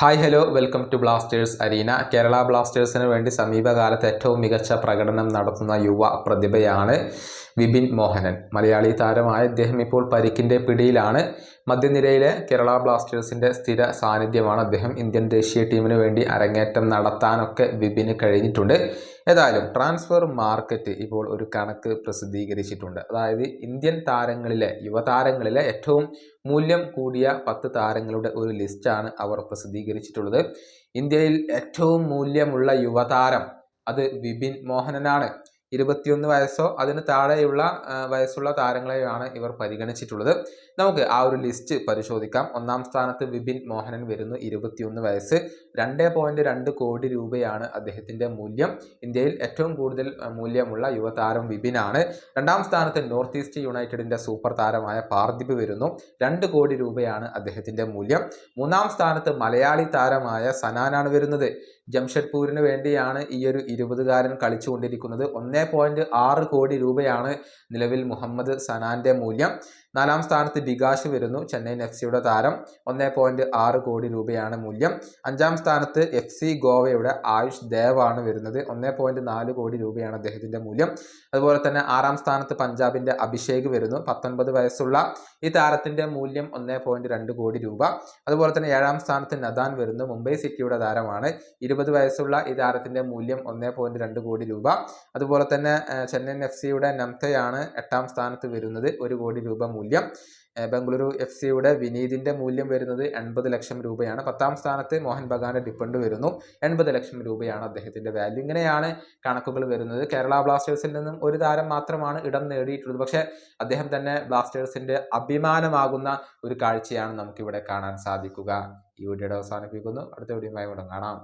Hi hello welcome to Blasters arena Kerala ബ്ലാസ്റ്റേഴ്സിന് വേണ്ടി സമീപകാലത്ത് ഏറ്റവും മികച്ച പ്രകടനം നടത്തുന്ന യുവ പ്രതിഭയാണ് വിപിൻ മോഹനൻ. മലയാളി താരമായ അദ്ദേഹം ഇപ്പോൾ പരിക്കിന്റെ പിടിയിലാണ്. മധ്യനിരയിലെ കേരള ബ്ലാസ്റ്റേഴ്സിന്റെ സ്ഥിര സാന്നിധ്യമാണ് അദ്ദേഹം ഇന്ത്യൻ ദേശീയ ടീമിന് വേണ്ടി അരങ്ങേറ്റം നടത്താനൊക്കെ വിപിന് കഴിഞ്ഞിട്ടുണ്ട്. ഏതായാലും ട്രാൻസ്ഫർ മാർക്കറ്റ് ഇപ്പോൾ ഒരു കണക്ക് പ്രസിദ്ധീകരിച്ചിട്ടുണ്ട്. അതായത് ഇന്ത്യൻ താരങ്ങളിലെ യുവതാരങ്ങളിലെ ഏറ്റവും മൂല്യം കൂടിയ പത്ത് താരങ്ങളുടെ ഒരു ലിസ്റ്റാണ് അവർ പ്രസിദ്ധീകരിച്ചിട്ടുള്ളത്. ഇന്ത്യയിൽ ഏറ്റവും മൂല്യമുള്ള യുവതാരം അത് വിപിൻ മോഹനനാണ്. ഇരുപത്തിയൊന്ന് വയസ്സോ അതിന് താഴെയുള്ള വയസ്സുള്ള താരങ്ങളെയാണ് ഇവർ പരിഗണിച്ചിട്ടുള്ളത്. നമുക്ക് ആ ഒരു ലിസ്റ്റ് പരിശോധിക്കാം. ഒന്നാം സ്ഥാനത്ത് വിപിൻ മോഹനൻ വരുന്നു ഇരുപത്തിയൊന്ന് വയസ്സ്. രണ്ട് പോയിന്റ് രണ്ട് കോടി രൂപയാണ് അദ്ദേഹത്തിന്റെ മൂല്യം. ഇന്ത്യയിൽ ഏറ്റവും കൂടുതൽ മൂല്യമുള്ള യുവതാരം വിപിനാണ്. രണ്ടാം സ്ഥാനത്ത് നോർത്ത് ഈസ്റ്റ് യുണൈറ്റഡിന്റെ സൂപ്പർ താരമായ പാർദിപ് വരുന്നു രണ്ട് കോടി രൂപയാണ് അദ്ദേഹത്തിന്റെ മൂല്യം. മൂന്നാം സ്ഥാനത്ത് മലയാളി താരമായ സനാനാണ് വരുന്നത്. ജംഷഡ്പൂരിന് വേണ്ടിയാണ് ഈ ഒരു ഇരുപതുകാരൻ കളിച്ചുകൊണ്ടിരിക്കുന്നത്. ഒന്നേ പോയിന്റ് ആറ് കോടി രൂപയാണ് നിലവിൽ മുഹമ്മദ് സനാന്റെ മൂല്യം. നാലാം സ്ഥാനത്ത് ബികാഷ് വരുന്നു ചെന്നൈയിൻ എഫ് സിയുടെ താരം. ഒന്നേ പോയിന്റ് ആറ് കോടി രൂപയാണ് മൂല്യം. അഞ്ചാം സ്ഥാനത്ത് എഫ് സി ഗോവയുടെ ആയുഷ് ദേവാണ് വരുന്നത് ഒന്നേ പോയിന്റ് നാല് കോടി രൂപയാണ് അദ്ദേഹത്തിന്റെ മൂല്യം. അതുപോലെ തന്നെ ആറാം സ്ഥാനത്ത് പഞ്ചാബിന്റെ അഭിഷേക് വരുന്നു പത്തൊൻപത് വയസ്സുള്ള ഈ താരത്തിന്റെ മൂല്യം ഒന്നേ പോയിന്റ് രണ്ട് കോടി രൂപ. അതുപോലെ തന്നെ ഏഴാം സ്ഥാനത്ത് നദാൻ വരുന്നു മുംബൈ സിറ്റിയുടെ താരമാണ് ഇരുപത് വയസ്സുള്ള ഈ താരത്തിന്റെ മൂല്യം ഒന്നേ പോയിന്റ് രണ്ട് കോടി രൂപ. അതുപോലെ തന്നെ ചെന്നൈയിൻ എഫ് സിയുടെ നംതയാണ് എട്ടാം സ്ഥാനത്ത് വരുന്നത് ഒരു കോടി രൂപ മൂല്യം. ബംഗളൂരു എഫ് സിയുടെ വിനീതിന്റെ മൂല്യം വരുന്നത് എൺപത് ലക്ഷം രൂപയാണ്. പത്താം സ്ഥാനത്ത് മോഹൻ ബഗാന്റെ ഡിപ്പണ്ട് വരുന്നു എൺപത് ലക്ഷം രൂപയാണ് അദ്ദേഹത്തിന്റെ വാല്യൂ. ഇങ്ങനെയാണ് കണക്കുകൾ വരുന്നത്. കേരള ബ്ലാസ്റ്റേഴ്സിൽ നിന്നും ഒരു താരം മാത്രമാണ് ഇടം നേടിയിട്ടുള്ളത്. പക്ഷേ അദ്ദേഹം തന്നെ ബ്ലാസ്റ്റേഴ്സിന്റെ അഭിമാനമാകുന്ന ഒരു കാഴ്ചയാണ് നമുക്കിവിടെ കാണാൻ സാധിക്കുക. ഈ വീഡിയോയുടെ അവസാനിപ്പിക്കുന്നു. അടുത്ത വീഡിയോയുമായി കാണാം.